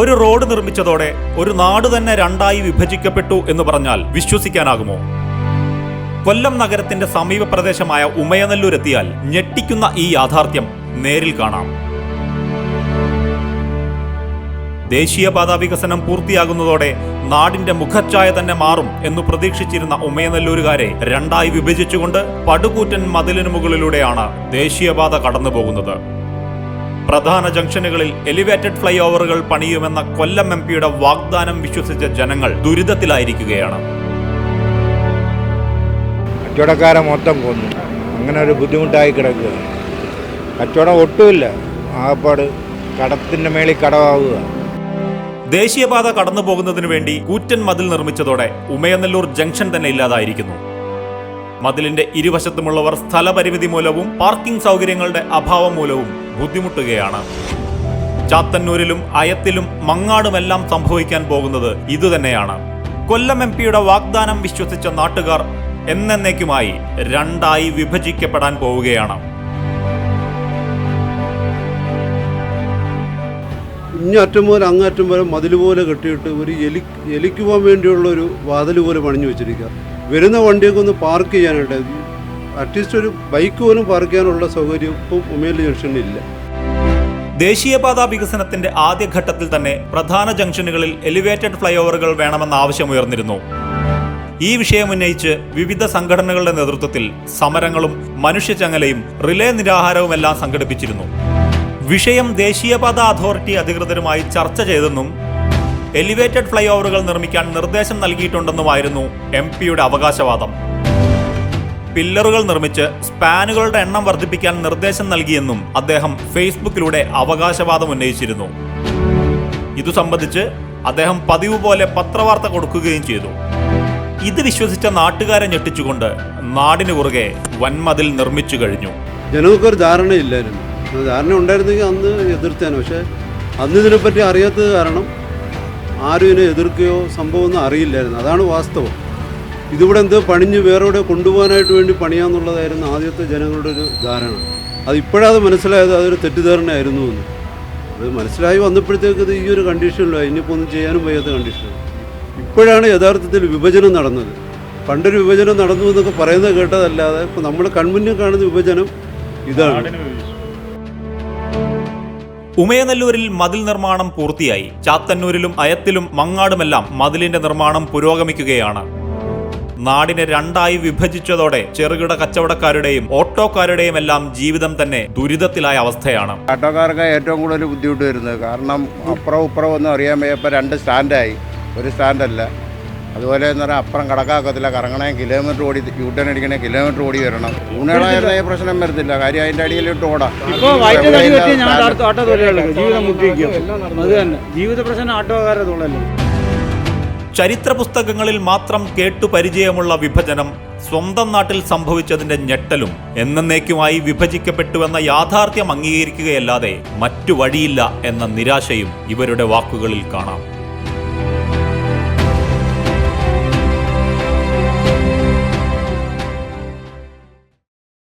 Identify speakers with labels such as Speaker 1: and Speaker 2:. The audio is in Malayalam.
Speaker 1: ഒരു റോഡ് നിർമ്മിച്ചതോടെ ഒരു നാട് തന്നെ രണ്ടായി വിഭജിക്കപ്പെട്ടു എന്ന് പറഞ്ഞാൽ വിശ്വസിക്കാനാകുമോ? കൊല്ലം നഗരത്തിന്റെ സമീപ പ്രദേശമായ ഉമയനല്ലൂരെത്തിയാൽ ഞെട്ടിക്കുന്ന ഈ യാഥാർത്ഥ്യം നേരിൽ കാണാം. ദേശീയപാത വികസനം പൂർത്തിയാകുന്നതോടെ നാടിന്റെ മുഖച്ഛായ തന്നെ മാറും എന്ന് പ്രതീക്ഷിച്ചിരുന്ന ഉമയനല്ലൂരുകാരെ രണ്ടായി വിഭജിച്ചുകൊണ്ട് പടുകൂറ്റൻ മതിലിനു മുകളിലൂടെയാണ് ദേശീയപാത കടന്നുപോകുന്നത്. പ്രധാന ജംഗ്ഷനുകളിൽ എലിവേറ്റഡ് ഫ്ലൈ ഓവറുകൾ പണിയുമെന്ന കൊല്ലം എം പിയുടെ വാഗ്ദാനം വിശ്വസിച്ച ജനങ്ങൾ ദുരിതത്തിലായിരിക്കുകയാണ്.
Speaker 2: കച്ചവടക്കാരെ മൊത്തം കൊന്നു. അങ്ങനെ ഒരു ബുദ്ധിമുട്ടായി കിടക്കുക. കച്ചവടം ഒട്ടുമില്ല. ആകപ്പാട് കടത്തിന്റെ മേളിൽ കടവാകുക
Speaker 1: ദേശീയപാത കടന്നു പോകുന്നതിനു വേണ്ടി കൂറ്റൻ മതിൽ നിർമ്മിച്ചതോടെ ഉമയനല്ലൂർ ജംഗ്ഷൻ തന്നെ ഇല്ലാതായിരിക്കുന്നു. മതിലിന്റെ ഇരുവശത്തുമുള്ളവർ സ്ഥലപരിമിതി മൂലവും പാർക്കിംഗ് സൗകര്യങ്ങളുടെ അഭാവം മൂലവും ബുദ്ധിമുട്ടുകയാണ്. ചാത്തന്നൂരിലും അയത്തിലും മങ്ങാടുമെല്ലാം സംഭവിക്കാൻ പോകുന്നത് ഇതുതന്നെയാണ്. കൊല്ലം എം പിയുടെ വാഗ്ദാനം വിശ്വസിച്ച നാട്ടുകാർ എന്നേക്കുമായി രണ്ടായി വിഭജിക്കപ്പെടാൻ പോവുകയാണ്.
Speaker 3: ഇങ്ങറ്റം മുതൽ അങ്ങറ്റം വരെ മതിൽ പോലെ കെട്ടിയിട്ട് ഒരു എലി എലിക്കുവാൻ വേണ്ടിയുള്ള ഒരു വാതിൽ പോലെ പണിഞ്ഞു വെച്ചിരിക്കുക. വരുന്ന വണ്ടിയൊക്കെ ഒന്ന് പാർക്ക് ചെയ്യാനായിട്ട് അറ്റ്ലീസ്റ്റ് ഒരു ബൈക്ക് പോലും പാർക്ക് ചെയ്യാനുള്ള സൗകര്യം ഇപ്പം ഉമേലി ജംഗ്ഷനിൽ ഇല്ല.
Speaker 1: ദേശീയപാത വികസനത്തിന്റെ ആദ്യഘട്ടത്തിൽ തന്നെ പ്രധാന ജംഗ്ഷനുകളിൽ എലിവേറ്റഡ് ഫ്ലൈഓവറുകൾ വേണമെന്ന ആവശ്യമുയർന്നിരുന്നു ഈ വിഷയം ഉന്നയിച്ച് വിവിധ സംഘടനകളുടെ നേതൃത്വത്തിൽ സമരങ്ങളും മനുഷ്യചങ്ങലയും റിലേ നിരാഹാരവുമെല്ലാം സംഘടിപ്പിച്ചിരുന്നു. വിഷയം ദേശീയപാത അതോറിറ്റി അധികൃതരുമായി ചർച്ച ചെയ്തെന്നും എലിവേറ്റഡ് ഫ്ലൈ ഓവറുകൾ നിർമ്മിക്കാൻ നിർദ്ദേശം നൽകിയിട്ടുണ്ടെന്നുമായിരുന്നു എം പിയുടെ അവകാശവാദം. പില്ലറുകൾ നിർമ്മിച്ച് സ്പാനുകളുടെ എണ്ണം വർദ്ധിപ്പിക്കാൻ നിർദ്ദേശം നൽകിയെന്നും അദ്ദേഹം ഫേസ്ബുക്കിലൂടെ അവകാശവാദം ഉന്നയിച്ചിരുന്നു. ഇതു സംബന്ധിച്ച് അദ്ദേഹം പതിവ് പോലെ പത്രവാർത്ത കൊടുക്കുകയും ചെയ്തു. ഇത് വിശ്വസിച്ച നാട്ടുകാരെ ഞെട്ടിച്ചുകൊണ്ട് നാടിന് കുറുകെ വൻമതിൽ നിർമ്മിച്ചു കഴിഞ്ഞു.
Speaker 3: ജനങ്ങൾക്കൊരു ധാരണയില്ലായിരുന്നു. ധാരണ ഉണ്ടായിരുന്നെങ്കിൽ അന്ന് എതിർത്തേനെ. പക്ഷേ അന്ന് ഇതിനെപ്പറ്റി അറിയാത്തത് കാരണം ആരും ഇതിനെ എതിർക്കുകയോ സംഭവമൊന്നും അറിയില്ലായിരുന്നു. അതാണ് വാസ്തവം. ഇതിവിടെ എന്ത് പണിഞ്ഞ് വേറെ എവിടെ കൊണ്ടുപോകാനായിട്ട് വേണ്ടി പണിയാന്നുള്ളതായിരുന്നു ആദ്യത്തെ ജനങ്ങളുടെ ഒരു ധാരണ. അത് ഇപ്പോഴത് മനസ്സിലായത് അതൊരു തെറ്റിദ്ധാരണയായിരുന്നു എന്ന്. അത് മനസ്സിലായി വന്നപ്പോഴത്തേക്ക് ഇത് ഈ ഒരു കണ്ടീഷനിലായി. ഇനിയിപ്പോൾ ഒന്നും ചെയ്യാനും വയ്യാത്ത കണ്ടീഷനാണ് ഇപ്പോഴാണ് യഥാർത്ഥത്തിൽ വിഭജനം നടന്നത്. പണ്ടൊരു വിഭജനം നടന്നു എന്നൊക്കെ പറയുന്നത് കേട്ടതല്ലാതെ ഇപ്പോൾ നമ്മൾ കൺമുന്നിൽ കാണുന്ന വിഭജനം ഇതാണ്.
Speaker 1: ഉമയനല്ലൂരിൽ മതിൽ നിർമ്മാണം പൂർത്തിയായി. ചാത്തന്നൂരിലും അയത്തിലും മങ്ങാടുമെല്ലാം മതിലിന്റെ നിർമ്മാണം പുരോഗമിക്കുകയാണ്. നാടിനെ രണ്ടായി വിഭജിച്ചതോടെ ചെറുകിട കച്ചവടക്കാരുടെയും ഓട്ടോക്കാരുടെയും എല്ലാം ജീവിതം തന്നെ ദുരിതത്തിലായ അവസ്ഥയാണ്.
Speaker 2: ഓട്ടോക്കാർക്ക് ഏറ്റവും കൂടുതൽ ബുദ്ധിമുട്ട് വരുന്നത്. കാരണം അപ്പുറം ഇപ്പുറം ഒന്നും അറിയാൻ വയ്യപ്പോൾ രണ്ട് സ്റ്റാൻഡായി. ഒരു സ്റ്റാൻഡല്ല. അതുപോലെ എന്ന് പറഞ്ഞാൽ അപ്പുറം കടക്കാക്കത്തില്ല കറങ്ങണേ കിലോമീറ്റർ ഓടി യൂട്ടേൺ അടിക്കണേ കിലോമീറ്റർ ഓടി വരണം. ഊണകളായിരുന്ന ഈ പ്രശ്നം വരത്തില്ല. കാര്യം അതിന്റെ അടിയിലിട്ട് ഓടാം.
Speaker 4: ജീവിതം പ്രശ്നം തൊഴിലല്ലേ?
Speaker 1: ചരിത്ര പുസ്തകങ്ങളിൽ മാത്രം കേട്ടു പരിചയമുള്ള വിഭജനം സ്വന്തം നാട്ടിൽ സംഭവിച്ചതിന്റെ ഞെട്ടലും എന്നേക്കുമായി വിഭജിക്കപ്പെട്ടുവെന്ന യാഥാർത്ഥ്യം അംഗീകരിക്കുകയല്ലാതെ മറ്റു വഴിയില്ല എന്ന നിരാശയും ഇവരുടെ വാക്കുകളിൽ കാണാം.